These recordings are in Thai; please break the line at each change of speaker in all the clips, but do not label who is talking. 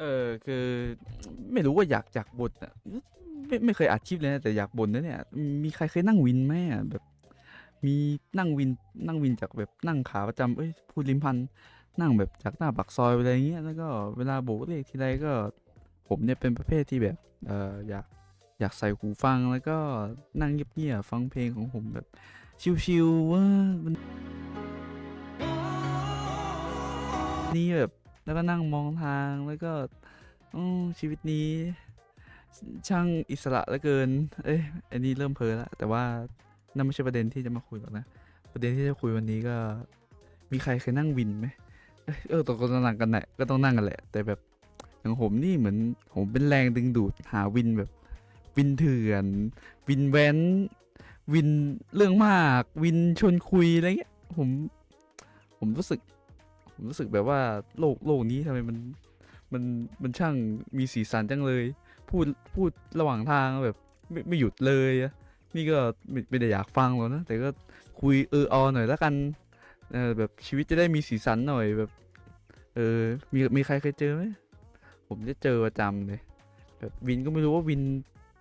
เออคือไม่รู้ว่าอยากอยากบ่นอะไม่ไม่เคยอัดคลิปเลยนะแต่อยากบ่นนะเนี่ย มีใครเคยนั่งวินไหมอะแบบ มีนั่งวินนั่งวินจากแบบนั่งขาประจำเอ้ยพูดลิมพันนั่งแบบจากหน้าปากซอยอะไรเงี้ยแล้วก็เวลาโบกเลขทีไรก็ ผมเนี่ยเป็นประเภทที่แบบเอออยากอยากใส่หูฟังแล้วก็นั่งเงียบๆฟังเพลงของผมแบบชิวๆว่ามันนี่แบบ แล้วก็นั่งมองทางแล้วก็อชีวิตนี้ ช่างอิสระเหลือเกิน เอ้ยอันนี้เริ่มเพ้อแล้วแต่ว่านั่นไม่ใช่ประเด็นที่จะมาคุยหรอกนะ ประเด็นที่จะคุยวันนี้ก็ มีใครเคยนั่งวินไหมเออตกลงนั่งกันแหละก็ต้องนั่งกันแหละ แต่แบบอย่างผมนี่เหมือนผมเป็นแรงดึงดูดหาวินแบบวินเถื่อน วินแว้น วินเรื่องมาก วินชวนคุยอะไรเงี้ยผม ผมรู้สึก รู้สึกแบบว่าโลกโลกนี้ทำไมมันมันมันช่างมีสีสันจังเลย พูดพูดระหว่างทางแบบไม่ไม่หยุดเลยอะนี่ก็ไม่ไม่ได้อยากฟังหรอกนะ แต่ก็คุยเอออหน่อยแล้วกันเออแบบชีวิตจะได้มีสีสันหน่อยแบบ เออมีมีใครเคยเจอไหมผมจะเจอประจำเลยแบบวินก็ไม่รู้ว่าวิน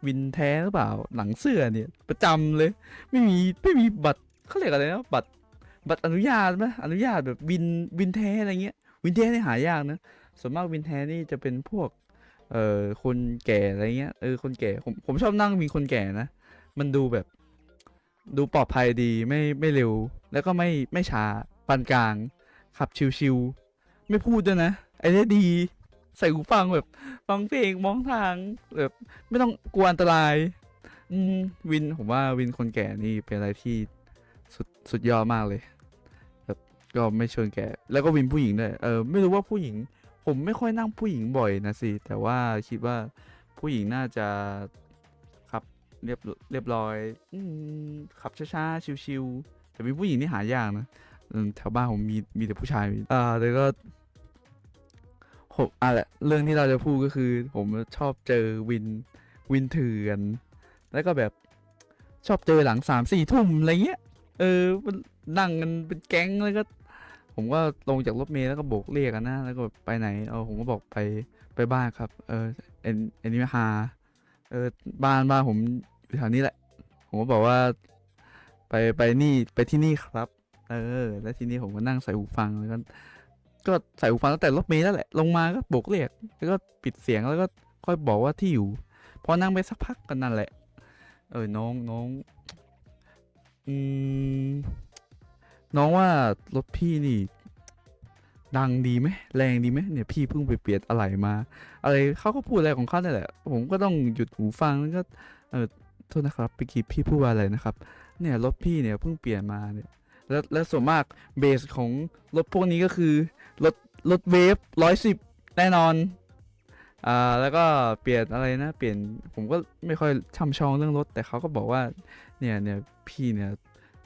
วินแท้หรือเปล่าหลังเสื้อเนี่ย ประจำเลย ไม่มีไม่มีบัตรเขาเรียกอะไรนะบัตร บัตรอนุญาตไหมอนุญาตแบบวินวินแท้อะไรเงี้ย วินแท้นี่หายากนะส่วนมากวินแท้นี่จะเป็นพวก เอ่อคนแก่อะไรเงี้ยเออคนแก่ผมผมชอบนั่งมีคนแก่นะมันดูแบบ ดูปลอดภัยดีไม่ไม่เร็ว แล้วก็ไม่ไม่ช้าปานกลาง ขับชิวๆไม่พูดด้วยนะไอ้นี่ดีใส่หูฟังแบบฟังเพลงมองทางแบบไม่ต้องกลัวอันตราย อืมวินผมว่าวินคนแก่นี่เป็นอะไรที่สุดสุดยอดมากเลย ก็ไม่เชิงแก แล้วก็วินผู้หญิงด้วยเออไม่รู้ว่าผู้หญิง ผมไม่ค่อยนั่งผู้หญิงบ่อยนะสิ แต่ว่าคิดว่าผู้หญิงน่าจะขับเรียบเรียบร้อยอขับช้าๆชิวๆแต่มีผู้หญิงนี่หายากนะแถวบ้านผมมีมีแต่ผู้ชายอ่าแต่ก็ผมอะแหละเรื่องที่เราจะพูดก็คือ ผมชอบเจอวินวินเถื่อน แล้วก็แบบชอบเจอหลังสามสี่ทุ่มอะไรเงี้ย เออมันนั่งกันเป็นแก๊งแล้วก็ ผมก็ลงจากรถเมล์แล้วก็โบกเรียกกันนะแล้วก็ไปไหนเออผมก็บอกไปไปบ้านครับ เออเอ็นเอ็นนี่ฮาเออบ้านบ้านผมอยู่แถวนี้แหละ ผมก็บอกว่า ไปไปนี่ไปที่นี่ครับ เออ แล้วทีนี้ผมก็นั่งใส่หูฟังแล้วก็ก็ใส่หูฟังตั้งแต่รถเมล์แล้วแหละลงมาก็โบกเรียกแล้วก็ปิดเสียงแล้วก็ค่อยบอกว่าที่อยู่พอนั่งไปสักพักกันนั่นแหละ เออน้องน้องอืม น้องว่ารถพี่นี่ ดังดีไหมแรงดีไหมเนี่ยพี่เพิ่งไปเปลี่ยนอะไหล่มา อะไรเขาก็พูดอะไรของเขาเนี่ยแหละ ผมก็ต้องหยุดหูฟังแล้วก็เออโทษนะครับเมื่อกี้พี่พูดว่าอะไรนะครับ เนี่ยรถพี่เนี่ยเพิ่งเปลี่ยนมาเนี่ยแล้วแล้วส่วนมากเบสของรถพวกนี้ก็คือรถรถเวฟร้อยสิบแน่นอนอ่าแล้วก็เปลี่ยนอะไรนะ เปลี่ยนผมก็ไม่ค่อยช่ำชองเรื่องรถ แต่เขาก็บอกว่าเนี่ยเนี่ยพี่เนี่ย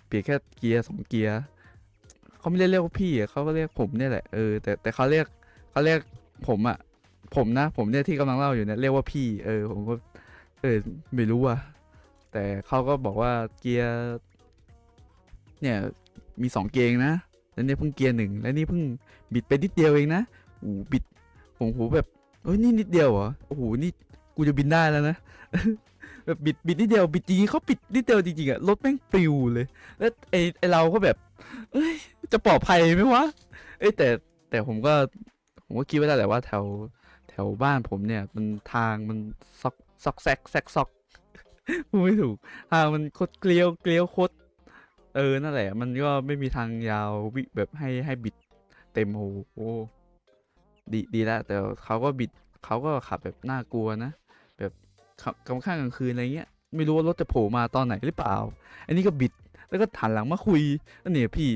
เปลี่ยนแค่เกียร์สองเกียร์เขาไม่ได้เรียกว่าพี่เขาก็เรียกผมเนี่ยแหละเออแต่แต่เขาเรียกเขาเรียกผมอะผมนะ ผมเนี่ยที่กำลังเล่าอยู่เนี่ยเรียกว่าพี่ เออ ผมก็เออไม่รู้อะแต่เขาก็บอกว่าเกียร์ เนี่ย มีสองเกียร์เองนะแล้วเนี่ยเพิ่งเกียร์หนึ่งแล้วนี่เพิ่งบิดไปนิดเดียวเองนะโอ้โหบิดผมโหแบบเอ้ยนี่นิดเดียวเหรอโอ้โหนี่กูจะบินได้แล้วนะ แบบบิดบิดนิดเดียวบิดจริงๆเขาบิดนิดเดียวจริงๆอะรถแม่งปลิวเลย แล้วไอไอเราก็แบบ เอ้ยจะปลอดภัยไหมวะเอ้ยแต่แต่ผมก็ผมก็คิดไว้แล้วแหละว่าแถวแถวบ้านผมเนี่ย มันทางมันซอกซอกแซกแซกซอกพูดไม่ถูกทางมันคดเกลียวเกลียวคด เออนั่นแหละ มันก็ไม่มีทางยาววิแบบให้ให้บิดเต็มโอ้โหดีดีแล้วแต่เขาก็บิดเขาก็ขับแบบน่ากลัวนะ กลางค่ำกลางคืนอะไรเงี้ยไม่รู้ว่ารถจะโผล่มาตอนไหนหรือเปล่า อันนี้ก็บิดแล้วก็หันหลังมาคุยเนี่ยพี่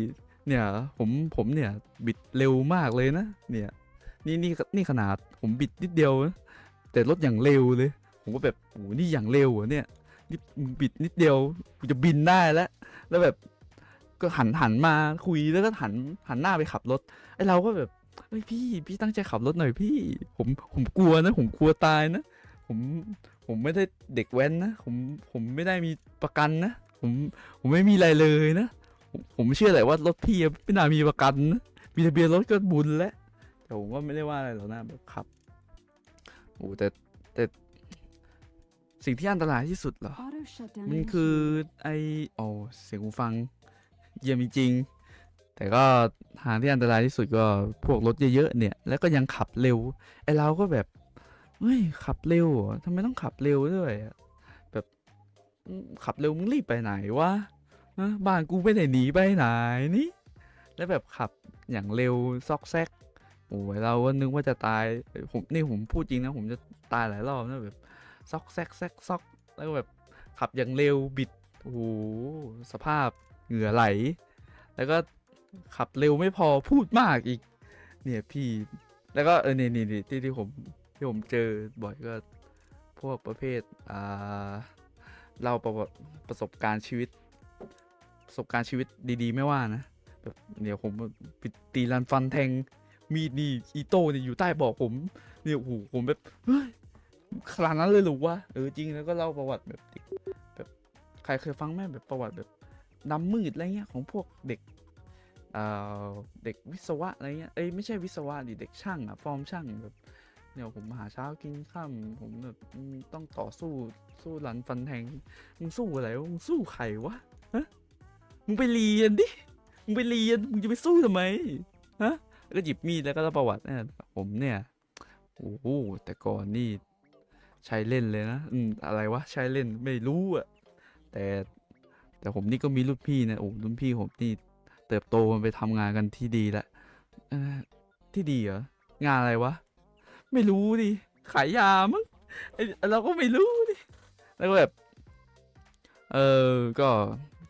เนี่ยผมผมเนี่ยบิดเร็วมากเลยนะเนี่ยนี่นี่นี่ขนาดผมบิดนิดเดียวนะแต่รถอย่างเร็วเลย ผมก็แบบโอ้นี่อย่างเร็วเหรอเนี่ยนี่บิดนิดเดียวกูจะบินได้แล้ว แล้วแบบก็หันหันมาคุยแล้วก็หันหันหน้าไปขับรถไอเราก็แบบเฮ้ยพี่พี่ตั้งใจขับรถหน่อยพี่ ผมผมกลัวนะ ผมกลัวตายนะ ผม ผมไม่ได้เด็กแว้นนะ ผมผมไม่ได้มีประกันนะ ผมผมไม่มีอะไรเลยนะ ผมผมเชื่อแหละว่ารถพี่ไม่น่ามีประกันนะมีทะเบียนรถก็บุญแล้วแต่ผมว่าไม่ได้ว่าอะไรหรอกนะแบบขับโอ้แต่แต่สิ่งที่อันตรายที่สุดเหรอ มันคือไอโอ้เสียงหูฟัง เยี่ยมจริง แต่ก็ทางที่อันตรายที่สุดก็พวกรถเยอะๆเนี่ย แล้วก็ยังขับเร็ว ไอเราก็แบบ เฮ้ยขับเร็วทำไมต้องขับเร็วด้วยแบบขับเร็วมึงรีบไปไหนวะฮะบ้านกูไปไหนหนีไปไหนนี่แล้วแบบขับอย่างเร็วซอกแซกโอ้ยเราก็นึกว่าจะตายเอ้ยผมนี่ผมพูดจริงนะผมจะตายหลายรอบนะแบบซอกแซกแซกซอกแล้วก็แบบขับอย่างเร็วบิดโอ้โหสภาพเหงื่อไหล แล้วก็ขับเร็วไม่พอพูดมากอีก เนี่ยพี่แล้วก็เออนี่นี่นี่ที่ที่ผม ที่ผมเจอบ่อยก็พวกประเภทอ่าเล่าประวัติประสบการณ์ชีวิต ประสบการณ์ชีวิตดีๆ ไม่ว่านะแบบเดี๋ยวผมปิดตีรันฟันแทงมีดนี่อีโต้เนี่ยอยู่ใต้บาะผมเนี่ยโอ้โหผมแบบเฮ้ยขนาดนั้นเลยหรือวะเออจริงแล้วก็เล่าประวัติแบบแบบใครเคยฟังไหมแบบประวัติแบบดำมืดอะไรเงี้ยของพวกเด็กเอ่อเด็กวิศวะอะไรเงี้ยเอ้ยไม่ใช่วิศวะดิเด็กช่างอะฟอร์มช่างแบบ เนี่ยผมหาเช้ากินข้ามผมแบบต้องต่อสู้สู้หลันฟันแทงมึงสู้อะไรวะมึงสู้ใครวะฮะมึงไปเรียนดิมึงไปเรียนมึงจะไปสู้ทำไมฮะแล้วก็หยิบมีดแล้วก็เล่าประวัติเนี่ยผมเนี่ยโอ้โหแต่ก่อนนี่ใช้เล่นเลยนะอืมอะไรวะใช้เล่นไม่รู้อะแต่แต่ผมนี่ก็มีรุ่นพี่นะโอ้รุ่นพี่ผมนี่เติบโตมันไปทำงานกันที่ดีล้วเออที่ดีเหรองานอะไรวะ ไม่รู้ดิขายยามั้งเราก็ไม่รู้ดิแล้วก็แบบ เออก็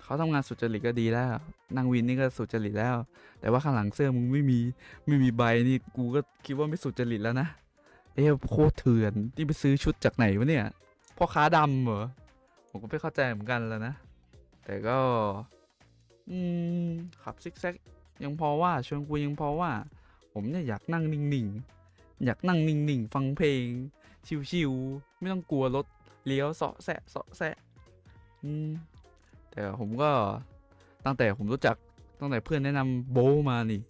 เขาทำงานสุจริตก็ดีแล้วนางวินนี่ก็สุจริตแล้ว แต่ว่าข้างหลังเสื้อมึงไม่มีไม่มีใบนี่กูก็คิดว่าไม่สุจริตแล้วนะเอ้โคตรเถื่อนที่ไปซื้อชุดจากไหนวะเนี่ยพ่อค้าดำเหรอผมก็ไม่เข้าใจเหมือนกันแล้วนะ แต่ก็ อืมขับซิกแซกยังพอว่าชวนคุยยังพอว่า ผมเนี่ยอยากนั่งนิ่งๆ อยากนั่งนิ่งๆ ฟังเพลง ชิวๆไม่ต้องกลัวรถเลี้ยวเสาะแสะเสาะแสะแต่ผมก็ตั้งแต่ผมรู้จักตั้งแต่เพื่อนแนะนำโบมานี่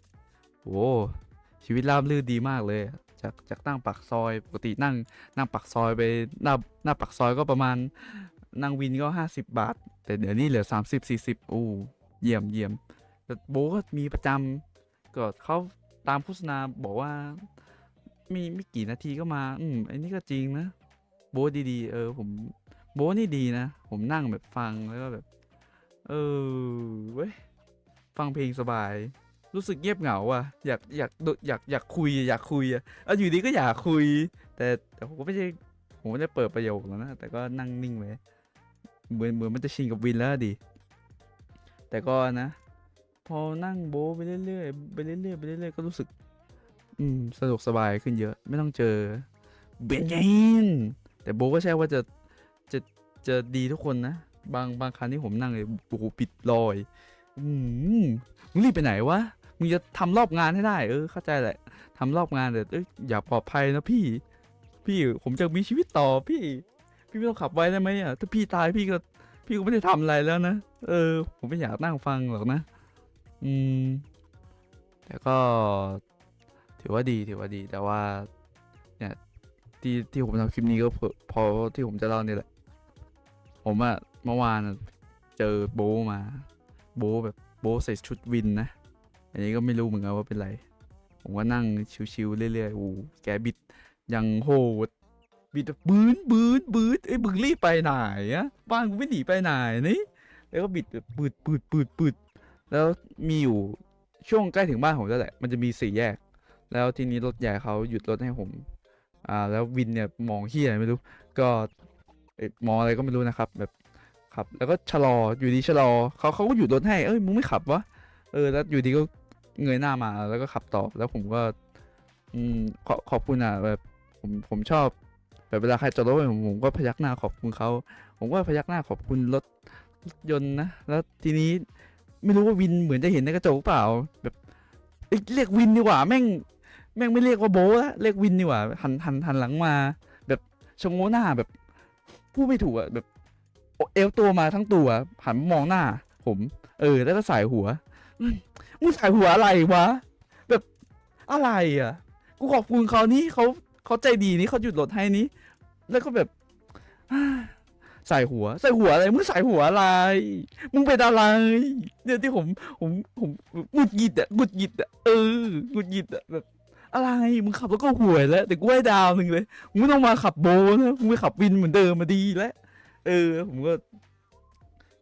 โอ้ชีวิตราบรื่นดีมากเลย จากจากนั่งปักซอยปกตินั่งนั่งปักซอยไปหน้าหน้าปักซอยก็ประมาณนั่งวินก็ห้าสิบบาท แต่เดี๋ยวนี้เหลือสามสิบสี่สิบโอ้เยี่ยมเยี่ยมแต่โบก็มีประจำก็เขาตามโฆษณาบอกว่า มีไม่กี่นาทีก็มา อืมอันนี้ก็จริงนะ โบทดีๆ เออ ผมโบทนี่ดีนะ ผมนั่งแบบฟังแล้วก็แบบ เออเว้ย ฟังเพลงสบาย รู้สึกเงียบเหงาอะ อยากอยากอยากอยากคุย อยากคุยอะเอาอยู่ดีก็อยากคุย แต่แต่ผมก็ไม่ใช่ผมไม่ได้เปิดประโยคหรอกนะ แต่ก็นั่งนิ่งไว้เหมือนเหมือนมันจะชินกับวินแล้วดิ แต่ก็นะ พอนั่งโบ๊ไปเรื่อยๆไปเรื่อยๆไปเรื่อยๆก็รู้สึก อืมสะดวกสบายขึ้นเยอะ ไม่ต้องเจอเบนยินแต่โบก็ใช่ว่าจะจะจะดีทุกคนนะ บางบางครั้งที่ผมนั่งเลยโอ้โหปิดลอย อืมมึงรีบไปไหนวะมึงจะทำรอบงานให้ได้ เออ เข้าใจแหละทำรอบงานแต่เอ้ยอย่าปลอดภัยนะพี่ พี่ผมจะมีชีวิตต่อพี่ พี่ไม่ต้องขับไว้ได้ไหมอะถ้าพี่ตายพี่ก็ พี่ก็ไม่ได้ทำอะไรแล้วนะเออ ผมไม่อยากนั่งฟังหรอกนะ อืมแต่ก็ ถือว่าดีถือว่าดี แต่ว่าเนี่ยที่ที่ผมทำคลิปนี้ก็เพราะเพอที่ผมจะเล่านี่แหละ ผมอะเมื่อวานเจอโบมา โบแบบโบใส่ชุดวินนะ อันนี้ก็ไม่รู้เหมือนกันว่าเป็นไร ผมก็นั่งชิวๆเรื่อยๆโอ้โหแกบิดยังโหดบิดแบบบืนบืนบืนเอ้ยมึงรีบไปไหนอะบ้านกูไม่หนีไปไหนนี่แล้วก็บิดแบบปืดปืดปืดปืดแล้วมีอยู่ช่วงใกล้ถึงบ้านผมแล้วแหละ มันจะมีสี่แยก แล้วทีนี้รถใหญ่เขาหยุดรถให้ผม อ่า แล้ววินเนี่ยมองเฮียอะไรไม่รู้ ก็มองอะไรก็ไม่รู้นะครับ แบบขับ แล้วก็ชะลออยู่ดีชะลอเขาเขาก็หยุดรถให้ เอ้ยมึงไม่ขับวะเออแล้วอยู่ดีก็เงยหน้ามาแล้วก็ขับต่อแล้วผมก็ อืมขอขอบคุณอะแบบผมผมชอบแบบเวลาใครจอดรถผมผมก็พยักหน้าขอบคุณเขาผมก็พยักหน้าขอบคุณรถรถยนต์นะแล้วทีนี้ไม่รู้ว่าวินเหมือนจะเห็นในกระจกเปล่า แบบเเรียกวินดีกว่าแม่ง แม่งไม่เรียกว่าโบ้ละเรียกวินดีกว่าหันหันหันหลังมา แบบชะโงหน้าแบบพูดไม่ถูกอะแบบเอวตัวมาทั้งตัวหันมองหน้า ผม เออ แล้วก็สายหัวมึงสายหัวอะไรวะแบบอะไรอะกูขอบคุณเขานี่เขาเขาใจดีนี่เขาหยุดรถให้นี่แล้วก็แบบใส่หัวใส่หัวอะไรมึงใส่หัวอะไรมึงเป็นอะไรเนี่ยที่ผมผมผมหงุดหงิดอะหงุดหงิดอะเออหงุดหงิดอะแบบ อะไรมึงขับแล้วก็ห่วยแล้วแต่กูให้ดาวหนึ่งเลยมึงไม่ต้องมาขับโบนะมึงไปขับวินเหมือนเดิมมาดีแล้วเออ ผมก็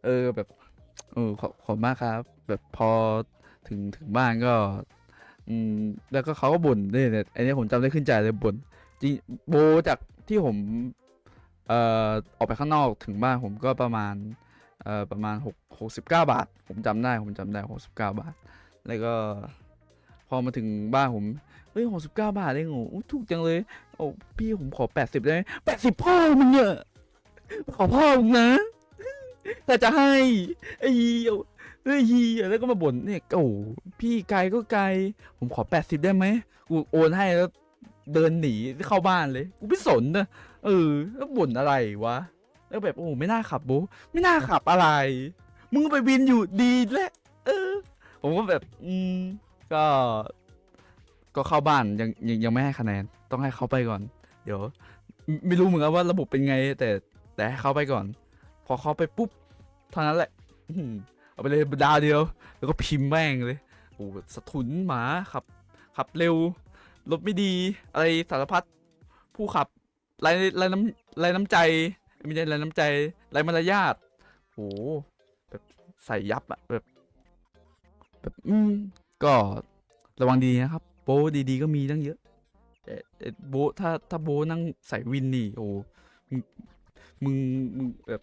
เออแบบเออขอบขอบมากครับ แบบพอถึงถึงบ้านก็ อืมแล้วก็เขาก็บ่นเนี่ยเนี่ยอันนี้ผมจำได้ขึ้นใจเลยบ่นจริงโบจากที่ผม เอ่อออกไปข้างนอกถึงบ้านผมก็ประมาณ เอ่อประมาณหกหกสิบเก้าบาท ผมจำได้ผมจำได้หกสิบเก้าบาท แล้วก็ อมาถึงบ้านผมเฮ้ยหกสิบเก้าบาทเองโอ้ถูกจังเลยโอ้พี่ผมขอแปดสิบได้ไหมแปดสิบพ่อมึงเนี่ยขอพ่อมึงนะแต่จะให้ไอ้เหี้ยเฮ้ยเหี้ยแล้วก็มาบ่นเนี่ยโอ้พี่ไกลก็ไกล ผมขอแปดสิบได้ไหมกูโอนให้แล้วเดินหนีเข้าบ้านเลยกูไม่สนนะเออแล้วบ่นอะไรวะแล้วแบบโอ้ไม่น่าขับโบไม่น่าขับอะไร มึงไปวินอยู่ดีแหละเออ ผมก็แบบ อืม ก็ ก็เข้าบ้านยังยังยังไม่ให้คะแนน ต้องให้เขาไปก่อน เดี๋ยว ไม่รู้เหมือนกันว่าระบบเป็นไง แต่แต่ให้เขาไปก่อน พอเขาไปปุ๊บเท่านั้นแหละเอาไปเลยดาวเดียว แล้วก็พิมพ์แม่งเลยโอ้สะทุนหมาขับ ขับเร็วรถไม่ดี อะไรสารพัดผู้ขับไรไรน้ำไรน้ำใจไม่ใช่ไรน้ำใจไรมารยาทโอ้แบบใส่ยับอะแบบแบบอืม ก็ระวังดีนะครับ โบดีๆก็มีตั้งเยอะแต่โบถ้าถ้าโบนั่งใส่วินนี่โอ้มึงมึงแบบ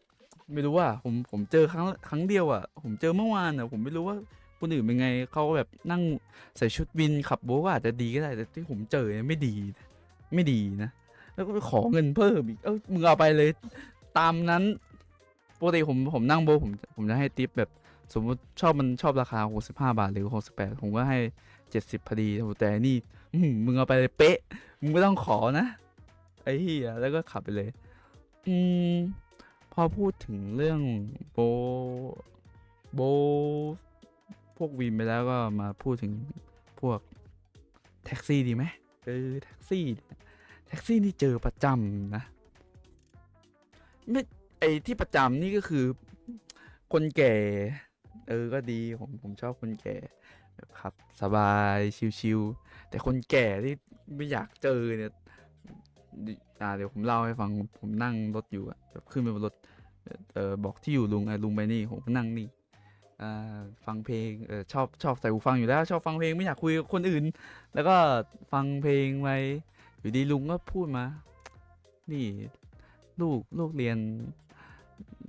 ไม่รู้ว่าผมผมเจอครั้งครั้งเดียวอะ ผมเจอเมื่อวานอะผมไม่รู้ว่าคนอื่นเป็นไงเขาก็แบบนั่งใส่ชุดวินขับโบะก็อาจจะดีก็ได้แต่ที่ผมเจอเนี่ยไม่ดี ไม่ดีนะ แล้วก็ไปขอเงินเพิ่มอีกเอ้ามึงเอาไปเลย ตามนั้นปกติผมผมนั่งโบผมผมจะให้ติปแบบ สมมติชอบมันชอบราคา 65 บาทหรือ 68 ผมก็ให้ 70 พอดีแต่อันนี่อื้อหือมึงเอาไปเลยเป๊ะ มึงไม่ต้องขอนะ ไอ้เหี้ยแล้วก็ขับไปเลย อืม พอพูดถึงเรื่องโบ โบ พวกวินไปแล้วก็มาพูดถึงพวกแท็กซี่ดีไหมเออแท็กซี่ แท็กซี่นี่เจอประจำนะไม่ไอที่ประจำนี่ก็คือคนแก่ เออก็ดีผมผมชอบคนแก่แบบขับ สบายชิวๆแต่คนแก่ที่ไม่อยากเจอเนี่ยอ่าเดี๋ยวผมเล่าให้ฟังผมนั่งรถอยู่อะแบบขึ้นไปบนรถเออบอกที่อยู่ลุงไอ้ลุงไปนี่ผมก็นั่งนี่อ่าฟังเพลงเออชอบชอบใส่หูฟังอยู่แล้ว ชอบฟังเพลงไม่อยากคุยกับคนอื่น แล้วก็ฟังเพลงไปอยู่ดีลุงก็พูดมา นี่ ลูกลูกเรียน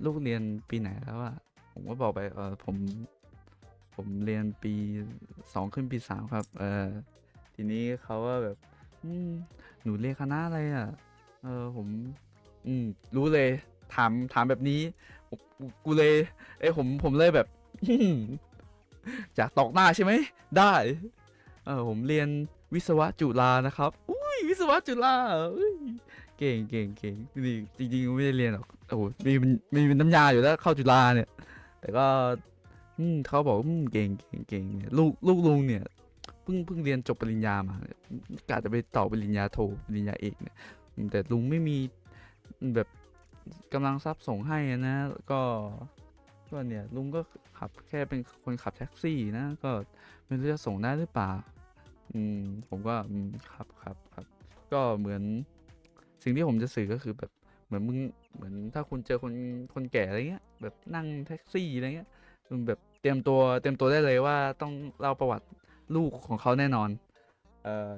ลูกเรียนปีไหนแล้วอะ ผมก็บอกไปเออผมผมเรียนปีสองขึ้นปีสามครับ เออทีนี้เขาก็แบบอืหนูเรียนคณะอะไรอะ เออผม อืมรู้เลย ถามถามแบบนี้กูเลย เอ้ยผมผมเลยแบบจากตอกหน้าใช่ไหม ได้ เออผมเรียนวิศวะจุฬานะครับ อุ้ยวิศวะจุฬาเก่งเก่งเก่งนี่จริงๆไม่ได้เรียนหรอกโอ้โหมีมีเป็นน้ำยาอยู่แล้วเข้าจุฬาเนี่ย แต่ก็อืมเขาบอกอืมเก่งเก่งเก่งเนี่ยลูกลูกลุงเนี่ยเพิ่งเพิ่งเรียนจบปริญญามากะจะไปต่อปริญญาโทปริญญาเอกเนี่ย แต่ลุงไม่มีแบบกำลังทรัพย์ส่งให้นะก็ก็เนี่ยลุงก็ขับแค่เป็นคนขับแท็กซี่นะก็ไม่รู้จะส่งได้หรือเปล่าอืมผมก็ครับครับครับก็เหมือนสิ่งที่ผมจะสื่อก็คือแบบ เหมือนมึงเหมือนถ้าคุณเจอคนคนแก่อะไรเงี้ยแบบนั่งแท็กซี่อะไรเงี้ยมึงแบบเตรียมตัวเตรียมตัวได้เลยว่าต้องเล่าประวัติลูกของเขาแน่นอน เออ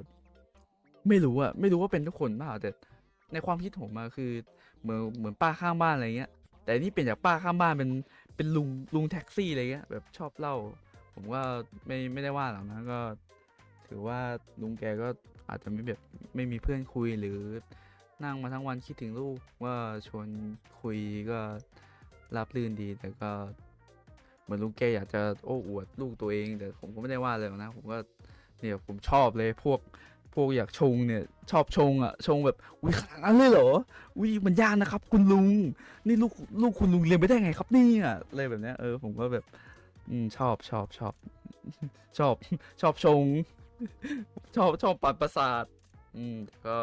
ไม่รู้อะไม่รู้ว่าเป็นทุกคนเปล่าแต่ในความคิดผมอะคือเหมือนเหมือนป้าข้างบ้านอะไรเงี้ย แต่นี่เปลี่ยนจากป้าข้างบ้านเป็นเป็นลุงลุงแท็กซี่อะไรเงี้ยแบบชอบเล่า ผมก็ไม่ไม่ได้ว่าหรอกนะก็ ถือว่าลุงแกก็อาจจะไม่แบบไม่มีเพื่อนคุยหรือ นั่งมาทั้งวันคิดถึงลูกว่าชวนคุยก็รับรื่นดีแต่ก็เหมือนลุงแกอยากจะโอ้อวดลูกตัวเอง แต่ผมก็ไม่ได้ว่าเลยนะ ผมก็เนี่ยผมชอบเลยพวกพวกอยากชงเนี่ยชอบชงอะชงแบบอุ้ยขนาดนั้นเลยเหรออุ้ยมันยากนะครับ คุณลุง นี่ลูกลูกคุณลุงเรียนไปได้ไงครับนี่ยอะไรแบบเนี้ยเออผมก็แบบอืมชอบชอบชอบชอบชอบชง ชอบชอบปัดประสาท อืมแต่ก็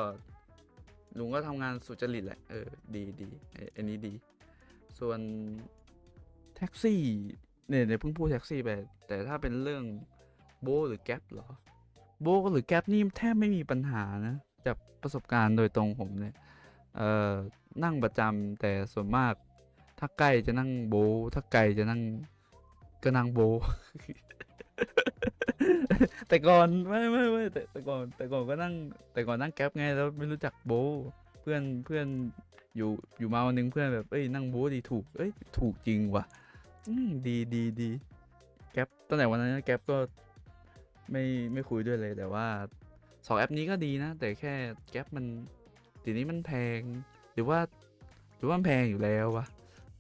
ลุงก็ทำงานสุจริตแหละ เออ ดีดีอันนี้ดี ส่วนแท็กซี่เนี่ยเนี่ยเพิ่งพูดแท็กซี่ไป แต่ถ้าเป็นเรื่องโบหรือแก๊ปเหรอ โบหรือแก๊ปนี่แทบไม่มีปัญหานะ จากประสบการณ์โดยตรงผมเนี่ย เอ่อ นั่งประจำแต่ส่วนมาก ถ้าใกล้จะนั่งโบ ถ้าไกลจะนั่งก็นั่งโบ แต่ก่อนไม่ไม่ไม่แต่แต่ก่อนแต่ก่อนก็นั่ง แต่ก่อนนั่งแก๊ปไงแล้วไม่รู้จักโบเพื่อนเพื่อนอยู่อยู่มาวันหนึงเพื่อนแบบเอ้ยนั่งโบดีถูกเอ้ยถูกจริงว่ะอืมดีดีดีแก๊ปตั้งแต่วันนั้นแก๊ปก็ไม่ไม่คุยด้วยเลยแต่ว่าสองแอปนี้ก็ดีนะ แต่แค่แก๊ปมันเดี๋ยวนี้มันแพงหรือว่าหรือว่ามันแพงอยู่แล้ววะ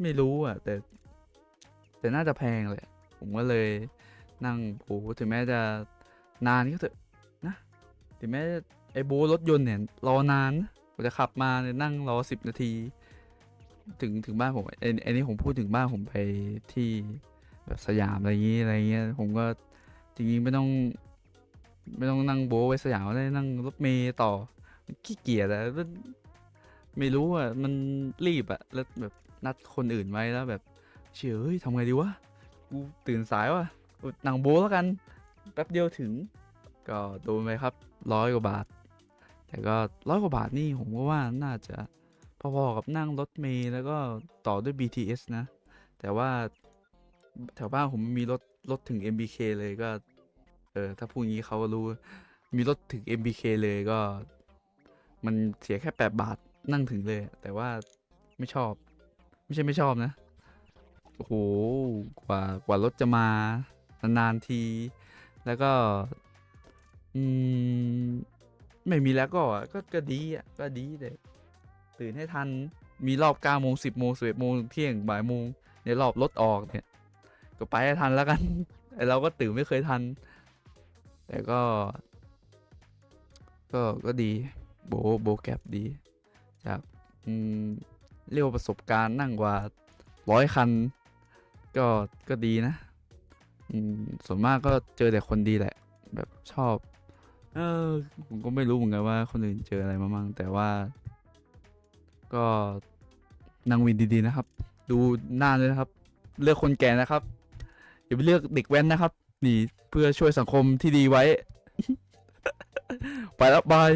ไม่รู้อะ แต่ แต่น่าจะแพงแหละผมก็เลย นั่งโอ้โหถึงแม้จะนานก็เถอะนะถึงแม้ไอ้โบทรถยนต์เนี่ยรอนานนะกว่าจะขับมาเนี่ยนั่งรอสิบนาที ถึงถึงบ้านผมไอ้ไอ้นี่ผมพูดถึงบ้านผมไปที่แบบสยามอะไรอย่างงี้อะไรเงี้ยผมก็จริงๆไม่ต้อง ไม่ต้องนั่งโบไว้สยามได้นั่งรถเมย์ต่อขี้เกียจอะมันไม่รู้อะมันรีบอะแล้วแบบนัดคนอื่นไว้แล้วแบบเฉยเอ้ยทำไงดีวะกูตื่นสายวะ อุดหนังโบแล้วกัน แป๊บเดียวถึง ก็โดนไปครับร้อยกว่าบาท แต่ก็ร้อยกว่าบาทนี่ผมก็ว่าน่าจะพอๆกับนั่งรถเมล์แล้วก็ต่อด้วย BTS นะ แต่ว่าแถวบ้านผมมีรถรถถึง MBK เลยก็ เออถ้าพูดงี้เขารู้ มีรถถึง MBK เลยก็ มันเสียแค่8บาทนั่งถึงเลย แต่ว่าไม่ชอบ ไม่ใช่ไม่ชอบนะ โอ้โห กว่ากว่ารถจะมา นานๆที แล้วก็ อืม ไม่มีแล้วก็ก็ก็ดีอะก็ดีแต่ตื่นให้ทันมีรอบเก้าโมงสิบโมงสิบเอ็ดโมงเที่ยงบ่ายโมงในรอบรถออกเนี่ย ก็ไปให้ทันแล้วกันไอเราก็ตื่นไม่เคยทัน แต่ก็ ก็ก็ดี โบโบแกร็บดีจากอืมเรียกว่าประสบการณ์นั่งกว่าร้อยคัน ก็ก็ดีนะ อืมส่วนมากก็เจอแต่คนดีแหละ แบบชอบ เออ ผมก็ไม่รู้เหมือนกันว่าคนอื่นเจออะไรมาบ้างแต่ว่า ก็นางวินดีๆนะครับ ดูหน้าเลยนะครับ เลือกคนแก่นะครับ อย่าไปเลือกเด็กแว้นนะครับ นี่เพื่อช่วยสังคมที่ดีไว้ ไปแล้วบาย